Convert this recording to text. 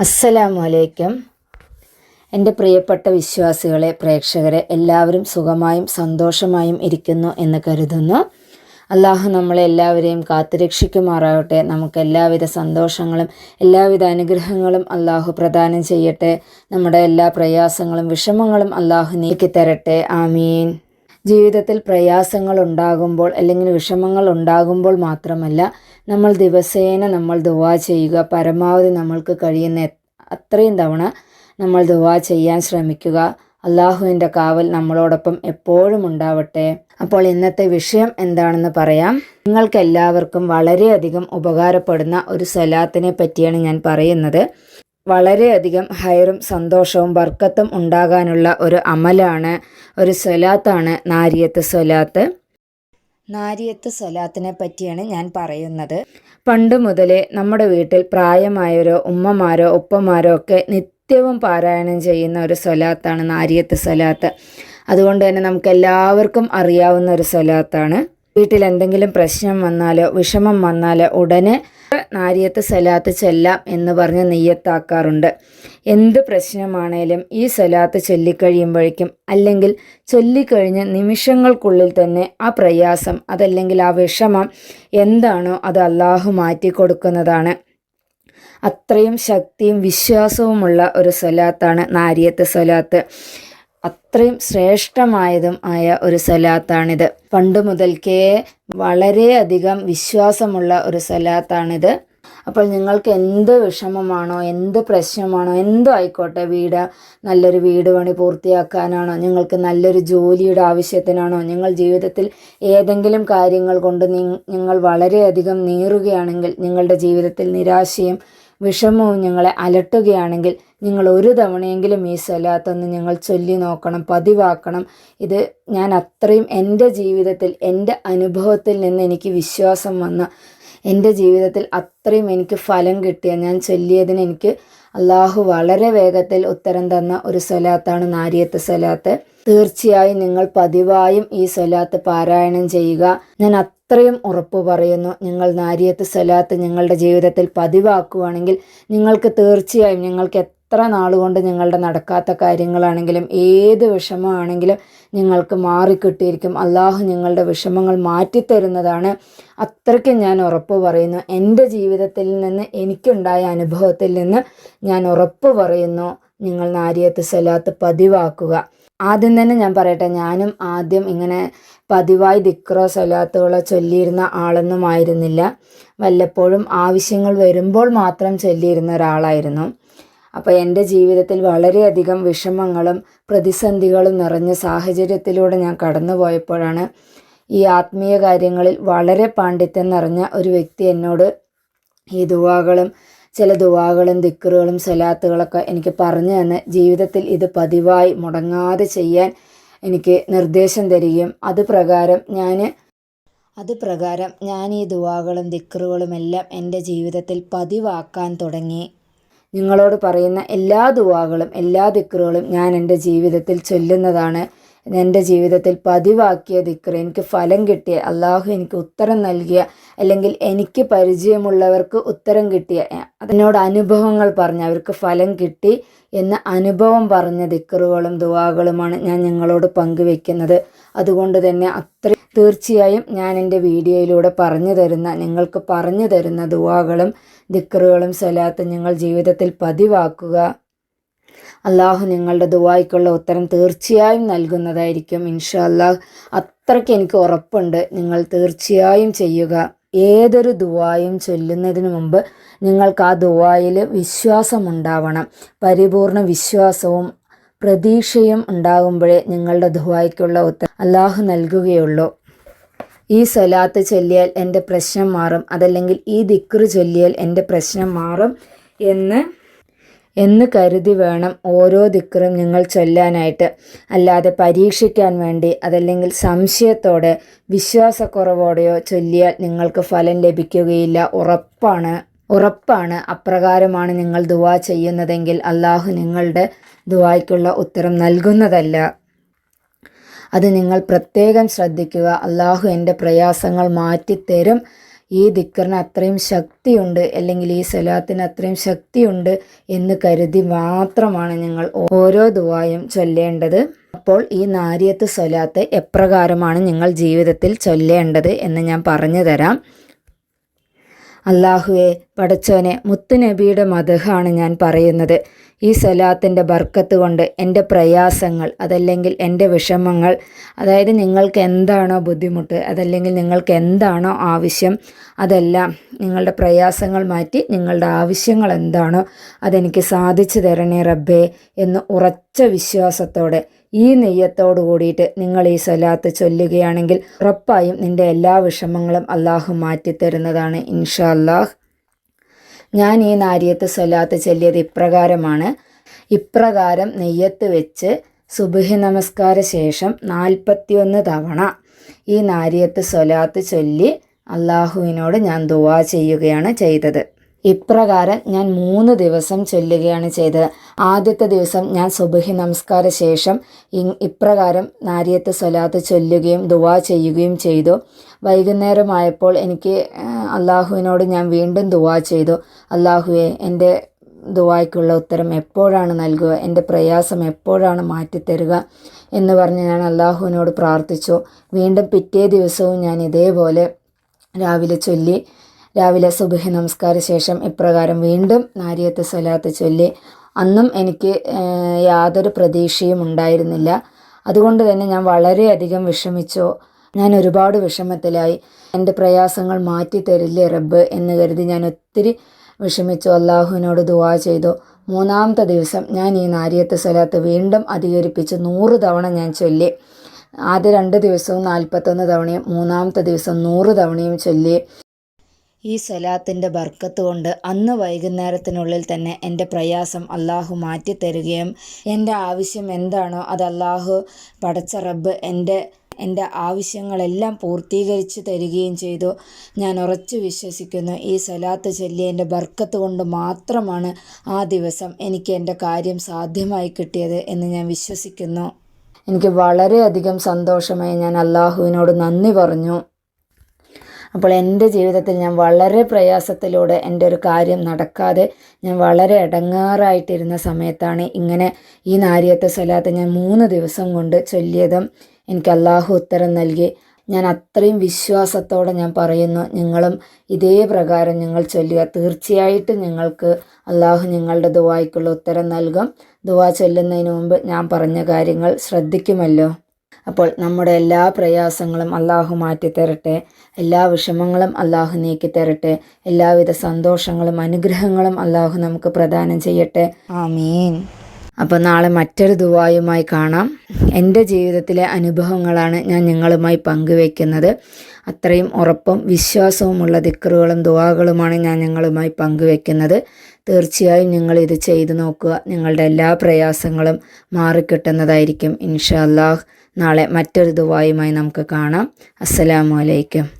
അസ്സലാമു അലൈക്കും എന്റെ പ്രിയപ്പെട്ട വിശ്വാസികളെ പ്രേക്ഷകരെ എല്ലാവരും സുഖമായും സന്തോഷമായും ഇരിക്കുന്നു എന്ന് കരുതുന്നു. അള്ളാഹു നമ്മളെ എല്ലാവരെയും കാത്തുരക്ഷിക്കുമാറാവട്ടെ നമുക്ക് എല്ലാവിധ സന്തോഷങ്ങളും എല്ലാവിധ അനുഗ്രഹങ്ങളും അള്ളാഹു പ്രദാനം ചെയ്യട്ടെ. നമ്മുടെ എല്ലാ പ്രയാസങ്ങളും വിഷമങ്ങളും അള്ളാഹു നീക്കി തരട്ടെ. ആമീൻ. ജീവിതത്തിൽ പ്രയാസങ്ങൾ ഉണ്ടാകുമ്പോൾ അല്ലെങ്കിൽ വിഷമങ്ങൾ ഉണ്ടാകുമ്പോൾ മാത്രമല്ല നമ്മൾ ദിവസേന നമ്മൾ ദുവാ ചെയ്യുക. പരമാവധി നമ്മൾക്ക് കഴിയുന്ന അത്രയും തവണ നമ്മൾ ദുവാ ചെയ്യാൻ ശ്രമിക്കുക. അള്ളാഹുവിന്റെ കാവൽ നമ്മളോടൊപ്പം എപ്പോഴും ഉണ്ടാവട്ടെ. അപ്പോൾ ഇന്നത്തെ വിഷയം എന്താണെന്ന് പറയാം. നിങ്ങൾക്ക് എല്ലാവർക്കും വളരെയധികം ഉപകാരപ്പെടുന്ന ഒരു സലാത്തിനെ പറ്റിയാണ് ഞാൻ പറയുന്നത്. വളരെയധികം ഹൈറും സന്തോഷവും ബർക്കത്തും ഉണ്ടാകാനുള്ള ഒരു അമലാണ് ഒരു സ്വലാത്താണ് നാരിയത്ത് സ്വലാത്ത്. നാരിയത്ത് സ്വലാത്തിനെ പറ്റിയാണ് ഞാൻ പറയുന്നത്. പണ്ട് മുതലേ നമ്മുടെ വീട്ടിൽ പ്രായമായവരോ ഉമ്മമാരോ ഉപ്പമാരോ ഒക്കെ നിത്യവും പാരായണം ചെയ്യുന്ന ഒരു സ്വലാത്താണ് നാരിയത്ത് സ്വലാത്ത്. അതുകൊണ്ട് തന്നെ നമുക്ക് എല്ലാവർക്കും അറിയാവുന്ന ഒരു സ്വലാത്താണ്. വീട്ടിൽ എന്തെങ്കിലും പ്രശ്നം വന്നാലോ വിഷമം വന്നാലോ ഉടനെ നാരിയത്ത് സലാത്ത് ചെല്ലാം എന്ന് പറഞ്ഞ് നെയ്യത്താക്കാറുണ്ട്. എന്ത് പ്രശ്നമാണേലും ഈ സലാത്ത് ചൊല്ലിക്കഴിയുമ്പോഴേക്കും അല്ലെങ്കിൽ ചൊല്ലിക്കഴിഞ്ഞ് നിമിഷങ്ങൾക്കുള്ളിൽ തന്നെ ആ പ്രയാസം അതല്ലെങ്കിൽ ആ വിഷമം എന്താണോ അത് അള്ളാഹു മാറ്റിക്കൊടുക്കുന്നതാണ്. അത്രയും ശക്തിയും വിശ്വാസവുമുള്ള ഒരു സ്വലാത്താണ് നാരിയത്ത് സ്വലാത്ത് അത്രയും ശ്രേഷ്ഠമായതും ആയ ഒരു സലാത്താണിത്. പണ്ട് മുതൽക്കേ വളരെയധികം വിശ്വാസമുള്ള ഒരു സലാത്താണിത്. അപ്പോൾ നിങ്ങൾക്ക് എന്ത് വിഷമമാണോ എന്ത് പ്രശ്നമാണോ എന്തോ ആയിക്കോട്ടെ വീട് നല്ലൊരു വീട് പണി പൂർത്തിയാക്കാനാണോ നിങ്ങൾക്ക് നല്ലൊരു ജോലിയുടെ ആവശ്യത്തിനാണോ നിങ്ങൾ ജീവിതത്തിൽ ഏതെങ്കിലും കാര്യങ്ങൾ കൊണ്ട് നിങ്ങൾ വളരെയധികം നീറുകയാണെങ്കിൽ നിങ്ങളുടെ ജീവിതത്തിൽ നിരാശയും വിഷമവും ഞങ്ങളെ അലട്ടുകയാണെങ്കിൽ നിങ്ങൾ ഒരു തവണയെങ്കിലും ഈ സ്വലാത്തൊന്ന് ഞങ്ങൾ ചൊല്ലി നോക്കണം പതിവാക്കണം. ഇത് ഞാൻ അത്രയും എന്റെ ജീവിതത്തിൽ എന്റെ അനുഭവത്തിൽ നിന്ന് എനിക്ക് വിശ്വാസം വന്ന എന്റെ ജീവിതത്തിൽ അത്രയും എനിക്ക് ഫലം കിട്ടിയ ഞാൻ ചൊല്ലിയതിന് എനിക്ക് അള്ളാഹു വളരെ വേഗത്തിൽ ഉത്തരം തന്ന ഒരു സ്വലാത്താണ് നാരിയത്ത് സ്വലാത്ത്. തീർച്ചയായും നിങ്ങൾ പതിവായും ഈ സ്വലാത്ത് പാരായണം ചെയ്യുക. ഞാൻ അത്രയും ഉറപ്പ് പറയുന്നു. നിങ്ങൾ നാരിയത്ത് സലാത്ത് നിങ്ങളുടെ ജീവിതത്തിൽ പതിവാക്കുകയാണെങ്കിൽ നിങ്ങൾക്ക് തീർച്ചയായും നിങ്ങൾക്ക് എത്ര നാളുകൊണ്ട് നിങ്ങളുടെ നടക്കാത്ത കാര്യങ്ങളാണെങ്കിലും ഏത് വിഷമമാണെങ്കിലും നിങ്ങൾക്ക് മാറിക്കിട്ടിയിരിക്കും. അള്ളാഹു നിങ്ങളുടെ വിഷമങ്ങൾ മാറ്റിത്തരുന്നതാണ്. അത്രയ്ക്ക് ഞാൻ ഉറപ്പ് പറയുന്നു. എന്റെ ജീവിതത്തിൽ നിന്ന് എനിക്കുണ്ടായ അനുഭവത്തിൽ നിന്ന് ഞാൻ ഉറപ്പ് പറയുന്നു. നിങ്ങൾ നാരിയത്ത് സലാത്ത് പതിവാക്കുക. ആദ്യം തന്നെ ഞാൻ പറയട്ടെ ഞാനും ആദ്യം ഇങ്ങനെ പതിവായി ദിക്രോ സ്വലാത്തുകളോ ചൊല്ലിയിരുന്ന ആളൊന്നുമായിരുന്നില്ല. വല്ലപ്പോഴും ആവശ്യങ്ങൾ വരുമ്പോൾ മാത്രം ചൊല്ലിയിരുന്ന ഒരാളായിരുന്നു. അപ്പോൾ എന്റെ ജീവിതത്തിൽ വളരെയധികം വിഷമങ്ങളും പ്രതിസന്ധികളും നിറഞ്ഞ സാഹചര്യത്തിലൂടെ ഞാൻ കടന്നു പോയപ്പോഴാണ് ഈ ആത്മീയ കാര്യങ്ങളിൽ വളരെ പാണ്ഡിത്യം നിറഞ്ഞ ഒരു വ്യക്തി എന്നോട് ഈ ദുവാകളും ചില ദുവാകളും ദിക്കറുകളും സലാത്തുകളൊക്കെ എനിക്ക് പറഞ്ഞു തന്ന്. ജീവിതത്തിൽ ഇത് പതിവായി മുടങ്ങാതെ ചെയ്യാൻ എനിക്ക് നിർദ്ദേശം തരികയും അതുപ്രകാരം ഞാൻ അതുപ്രകാരം ഞാൻ ഈ ദുവാകളും ദിക്റുകളും എല്ലാം എന്റെ ജീവിതത്തിൽ പതിവാക്കാൻ തുടങ്ങി. നിങ്ങളോട് പറയുന്ന എല്ലാ ദുവാകളും എല്ലാ ദിക്റുകളും ഞാൻ എന്റെ ജീവിതത്തിൽ ചൊല്ലുന്നതാണ്. എന്റെ ജീവിതത്തിൽ പതിവാക്കിയ ദിക്ർ എനിക്ക് ഫലം കിട്ടിയ അള്ളാഹു എനിക്ക് ഉത്തരം നൽകിയ അല്ലെങ്കിൽ എനിക്ക് പരിചയമുള്ളവർക്ക് ഉത്തരം കിട്ടിയ അതിനോട് അനുഭവങ്ങൾ പറഞ്ഞ അവർക്ക് ഫലം കിട്ടി എന്ന അനുഭവം പറഞ്ഞ ദിക്കറുകളും ദുവാകളുമാണ് ഞാൻ നിങ്ങളോട് പങ്കുവെക്കുന്നത്. അതുകൊണ്ട് തന്നെ അത്ര തീർച്ചയായും ഞാൻ എന്റെ വീഡിയോയിലൂടെ പറഞ്ഞു തരുന്ന നിങ്ങൾക്ക് പറഞ്ഞു തരുന്ന ദുവാകളും ദിക്കറുകളും സലാത്തും നിങ്ങൾ ജീവിതത്തിൽ പതിവാക്കുക. അള്ളാഹു നിങ്ങളുടെ ദുവായ്ക്കുള്ള ഉത്തരം തീർച്ചയായും നൽകുന്നതായിരിക്കും. ഇൻഷാ അല്ലാഹ് അത്രയ്ക്ക് എനിക്ക് ഉറപ്പുണ്ട്. നിങ്ങൾ തീർച്ചയായും ചെയ്യുക. ഏതൊരു ദുവായും ചൊല്ലുന്നതിന് മുമ്പ് നിങ്ങൾക്ക് ആ ദുവായിൽ വിശ്വാസമുണ്ടാവണം. പരിപൂർണ വിശ്വാസവും പ്രതീക്ഷയും ഉണ്ടാകുമ്പോഴേ നിങ്ങളുടെ ദുവായ്ക്കുള്ള ഉത്തരം അള്ളാഹു നൽകുകയുള്ളൂ. ഈ സ്വലാത്ത് ചൊല്ലിയാൽ എന്റെ പ്രശ്നം മാറും. അതല്ലെങ്കിൽ ഈ ദിക്റ് ചൊല്ലിയാൽ എന്റെ പ്രശ്നം മാറും എന്ന് എന്ന് കരുതി വേണം ഓരോ ദിക്കറും നിങ്ങൾ ചൊല്ലാനായിട്ട്. അല്ലാതെ പരീക്ഷിക്കാൻ വേണ്ടി അതല്ലെങ്കിൽ സംശയത്തോടെ വിശ്വാസക്കുറവോടെയോ ചൊല്ലിയാൽ നിങ്ങൾക്ക് ഫലം ലഭിക്കുകയില്ല. ഉറപ്പാണ് ഉറപ്പാണ് അപ്രകാരമാണ് നിങ്ങൾ ദുവാ ചെയ്യുന്നതെങ്കിൽ അള്ളാഹു നിങ്ങളുടെ ദുവായ്ക്കുള്ള ഉത്തരം നൽകുന്നതല്ല. അത് നിങ്ങൾ പ്രത്യേകം ശ്രദ്ധിക്കുക. അള്ളാഹു എന്റെ പ്രയാസങ്ങൾ മാറ്റിത്തരും. ഈ ദിക്കറിന് അത്രയും ശക്തിയുണ്ട് അല്ലെങ്കിൽ ഈ സ്വലാത്തിന് അത്രയും ശക്തിയുണ്ട് എന്ന് കരുതി മാത്രമാണ് ഞങ്ങൾ ഓരോ ദുവായും ചൊല്ലേണ്ടത്. അപ്പോൾ ഈ നാരിയത്ത് സ്വലാത്ത് എപ്രകാരമാണ് നിങ്ങൾ ജീവിതത്തിൽ ചൊല്ലേണ്ടത് എന്ന് ഞാൻ പറഞ്ഞു തരാം. അള്ളാഹുവെ പടച്ചോനെ മുത്തുനബിയുടെ മതഹാണ് ഞാൻ പറയുന്നത്. ഈ സ്വലാത്തിന്റെ ബർക്കത്ത് കൊണ്ട് എന്റെ പ്രയാസങ്ങൾ അതല്ലെങ്കിൽ എന്റെ വിഷമങ്ങൾ അതായത് നിങ്ങൾക്ക് എന്താണോ ബുദ്ധിമുട്ട് അതല്ലെങ്കിൽ നിങ്ങൾക്ക് എന്താണോ ആവശ്യം അതെല്ലാം നിങ്ങളുടെ പ്രയാസങ്ങൾ മാറ്റി നിങ്ങളുടെ ആവശ്യങ്ങൾ എന്താണോ അതെനിക്ക് സാധിച്ചു തരണേ റബ്ബേ എന്ന് ഉറച്ച വിശ്വാസത്തോടെ ഈ നെയ്യത്തോടു കൂടിയിട്ട് നിങ്ങൾ ഈ സ്വലാത്ത് ചൊല്ലുകയാണെങ്കിൽ ഉറപ്പായും നിന്റെ എല്ലാ വിഷമങ്ങളും അള്ളാഹു മാറ്റിത്തരുന്നതാണ് ഇൻഷാ അല്ലാഹ് ഞാൻ ഈ നാരിയത്ത് സ്വലാത്ത് ചൊല്ലിയത് ഇപ്രകാരമാണ്. ഇപ്രകാരം നെയ്യത്ത് വെച്ച് സുബഹി നമസ്കാര ശേഷം നാൽപ്പത്തിയൊന്ന് തവണ ഈ നാരിയത്ത് സ്വലാത്ത് ചൊല്ലി അള്ളാഹുവിനോട് ഞാൻ ദുവാ ചെയ്യുകയാണ് ചെയ്തത്. ഇപ്രകാരം ഞാൻ മൂന്ന് ദിവസം ചൊല്ലുകയാണ് ചെയ്തത്. ആദ്യത്തെ ദിവസം ഞാൻ സുബഹി നമസ്കാര ശേഷം ഇപ്രകാരം നാരിയത്ത് സ്വലാത്ത് ചൊല്ലുകയും ദുവാ ചെയ്യുകയും ചെയ്തു. വൈകുന്നേരമായപ്പോൾ എനിക്ക് അള്ളാഹുവിനോട് ഞാൻ വീണ്ടും ദുവാ ചെയ്തു. അള്ളാഹുവെ എന്റെ ദുവായ്ക്കുള്ള ഉത്തരം എപ്പോഴാണ് നൽകുക? എന്റെ പ്രയാസം എപ്പോഴാണ് മാറ്റിത്തരുക? എന്ന് പറഞ്ഞ് ഞാൻ അള്ളാഹുവിനോട് പ്രാർത്ഥിച്ചു. വീണ്ടും പിറ്റേ ദിവസവും ഞാൻ ഇതേപോലെ രാവിലെ ചൊല്ലി രാവിലെ സുബഹി നമസ്കാര ശേഷം ഇപ്രകാരം വീണ്ടും നാരിയത്ത് സ്വലാത്ത് ചൊല്ലി. അന്നും എനിക്ക് യാതൊരു പ്രതീക്ഷയും ഉണ്ടായിരുന്നില്ല. അതുകൊണ്ട് തന്നെ ഞാൻ വളരെയധികം വിഷമിച്ചു. ഞാൻ ഒരുപാട് വിഷമത്തിലായി. എന്റെ പ്രയാസങ്ങൾ മാറ്റി തരില്ലേ റബ്ബ് എന്ന് കരുതി ഞാൻ ഒത്തിരി വിഷമിച്ചു. അള്ളാഹുവിനോട് ദുവാ ചെയ്തു. മൂന്നാമത്തെ ദിവസം ഞാൻ ഈ നാരിയത്ത് സ്വലാത്ത് വീണ്ടും അധികരിപ്പിച്ച്. നൂറ് തവണ ഞാൻ ചൊല്ലി. ആദ്യ രണ്ട് ദിവസവും നാൽപ്പത്തൊന്ന് തവണയും മൂന്നാമത്തെ ദിവസം നൂറ് തവണയും ചൊല്ലി. ഈ സ്വലാത്തിന്റെ ബർക്കത്ത് കൊണ്ട് അന്ന് വൈകുന്നേരത്തിനുള്ളിൽ തന്നെ എന്റെ പ്രയാസം അള്ളാഹു മാറ്റിത്തരുകയും എന്റെ ആവശ്യം എന്താണോ അത് അള്ളാഹു പടച്ച റബ്ബ് എന്റെ എന്റെ ആവശ്യങ്ങളെല്ലാം പൂർത്തീകരിച്ച് തരികയും ചെയ്തു. ഞാൻ ഉറച്ചു വിശ്വസിക്കുന്നു ഈ സ്വലാത്ത് ചൊല്ലിയതിന്റെ ബർക്കത്ത് കൊണ്ട് മാത്രമാണ് ആ ദിവസം എനിക്ക് എന്റെ കാര്യം സാധ്യമായി കിട്ടിയത് എന്ന് ഞാൻ വിശ്വസിക്കുന്നു. എനിക്ക് വളരെയധികം സന്തോഷമായി ഞാൻ അള്ളാഹുവിനോട് നന്ദി പറഞ്ഞു. അപ്പോൾ എന്റെ ജീവിതത്തിൽ ഞാൻ വളരെ പ്രയാസത്തിലൂടെ എന്റെ ഒരു കാര്യം നടക്കാതെ ഞാൻ വളരെ ഇടങ്ങാറായിട്ടിരുന്ന സമയത്താണ് ഇങ്ങനെ ഈ നാരിയത്തെ സ്വലാത്ത് ഞാൻ മൂന്ന് ദിവസം കൊണ്ട് ചൊല്ലിയതും എനിക്ക് അള്ളാഹു ഉത്തരം നൽകി. ഞാൻ അത്രയും വിശ്വാസത്തോടെ ഞാൻ പറയുന്നു നിങ്ങളും ഇതേ പ്രകാരം നിങ്ങൾ ചൊല്ലുക. തീർച്ചയായിട്ടും നിങ്ങൾക്ക് അള്ളാഹു നിങ്ങളുടെ ദുവായ്ക്കുള്ള ഉത്തരം നൽകും. ദുവാ ചൊല്ലുന്നതിന് മുമ്പ് ഞാൻ പറഞ്ഞ കാര്യങ്ങൾ ശ്രദ്ധിക്കുമല്ലോ. അപ്പോൾ നമ്മുടെ എല്ലാ പ്രയാസങ്ങളും അള്ളാഹു മാറ്റി തരട്ടെ. എല്ലാ വിഷമങ്ങളും അള്ളാഹു നീക്കി തരട്ടെ. എല്ലാവിധ സന്തോഷങ്ങളും അനുഗ്രഹങ്ങളും അള്ളാഹു നമുക്ക് പ്രദാനം ചെയ്യട്ടെ. ആമീൻ. അപ്പോൾ നാളെ മറ്റൊരു ദുവായുമായി കാണാം. എന്റെ ജീവിതത്തിലെ അനുഭവങ്ങളാണ് ഞാൻ നിങ്ങളുമായി പങ്കുവയ്ക്കുന്നത്. അത്രയും ഉറപ്പും വിശ്വാസവുമുള്ള ദിക്കറുകളും ദുവാകളുമാണ് ഞാൻ നിങ്ങളുമായി പങ്കുവെക്കുന്നത് തീർച്ചയായും നിങ്ങൾ ഇത് ചെയ്തു നോക്കുക. നിങ്ങളുടെ എല്ലാ പ്രയാസങ്ങളും മാറിക്കിട്ടുന്നതായിരിക്കും. ഇൻഷാ അല്ലാഹ്. നാളെ മറ്റൊരു ദുവായുമായി നമുക്ക് കാണാം. അസ്സലാമു അലൈക്കും.